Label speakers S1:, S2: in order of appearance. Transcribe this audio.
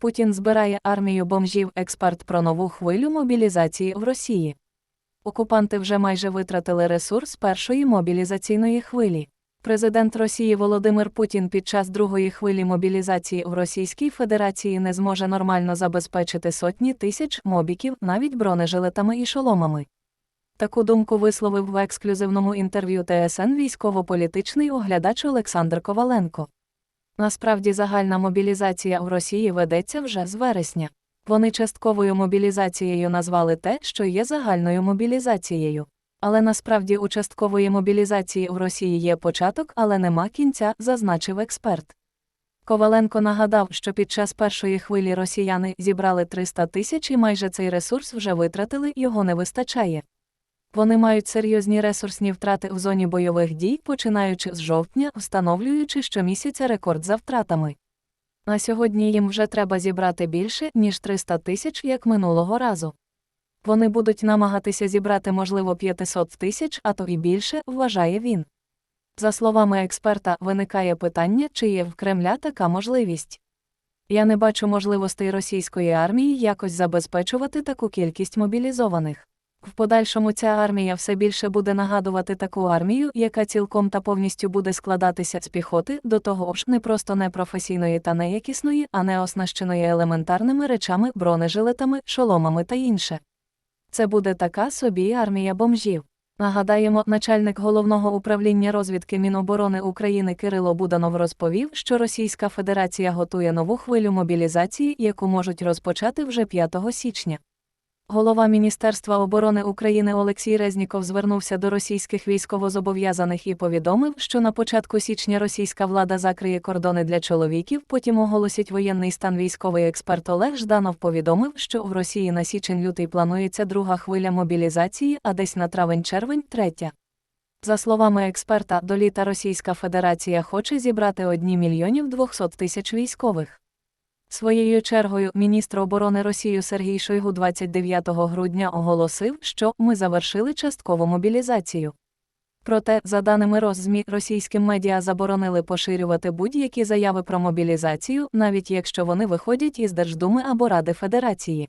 S1: Путін збирає армію бомжів експерт про нову хвилю мобілізації в Росії. Окупанти вже майже витратили ресурс першої мобілізаційної хвилі. Президент Росії Володимир Путін під час другої хвилі мобілізації в Російській Федерації не зможе нормально забезпечити сотні тисяч мобіків навіть бронежилетами і шоломами. Таку думку висловив в ексклюзивному інтерв'ю ТСН військово-політичний оглядач Олександр Коваленко. Насправді загальна мобілізація в Росії ведеться вже з вересня. Вони частковою мобілізацією назвали те, що є загальною мобілізацією. Але насправді у часткової мобілізації в Росії є початок, але нема кінця, зазначив експерт. Коваленко нагадав, що під час першої хвилі росіяни зібрали 300 тисяч і майже цей ресурс вже витратили, його не вистачає. Вони мають серйозні ресурсні втрати в зоні бойових дій, починаючи з жовтня, встановлюючи щомісяця рекорд за втратами. На сьогодні їм вже треба зібрати більше, ніж 300 тисяч, як минулого разу. Вони будуть намагатися зібрати, можливо, 500 тисяч, а то і більше, вважає він. За словами експерта, виникає питання, чи є в Кремля така можливість. Я не бачу можливостей російської армії якось забезпечувати таку кількість мобілізованих. В подальшому ця армія все більше буде нагадувати таку армію, яка цілком та повністю буде складатися з піхоти, до того ж не просто непрофесійної та неякісної, а не оснащеної елементарними речами, бронежилетами, шоломами та інше. Це буде така собі армія бомжів. Нагадаємо, начальник головного управління розвідки Міноборони України Кирило Буданов розповів, що Російська Федерація готує нову хвилю мобілізації, яку можуть розпочати вже 5 січня. Голова Міністерства оборони України Олексій Резніков звернувся до російських військовозобов'язаних і повідомив, що на початку січня російська влада закриє кордони для чоловіків, потім оголосить воєнний стан військовий експерт Олег Жданов повідомив, що в Росії на січень-лютий планується друга хвиля мобілізації, а десь на травень-червень третя. За словами експерта, до літа Російська Федерація хоче зібрати 1 мільйонів 200 тисяч військових. Своєю чергою міністр оборони Росії Сергій Шойгу 29 грудня оголосив, що ми завершили часткову мобілізацію. Проте, за даними Роззмі, російським медіа заборонили поширювати будь-які заяви про мобілізацію, навіть якщо вони виходять із Держдуми або Ради Федерації.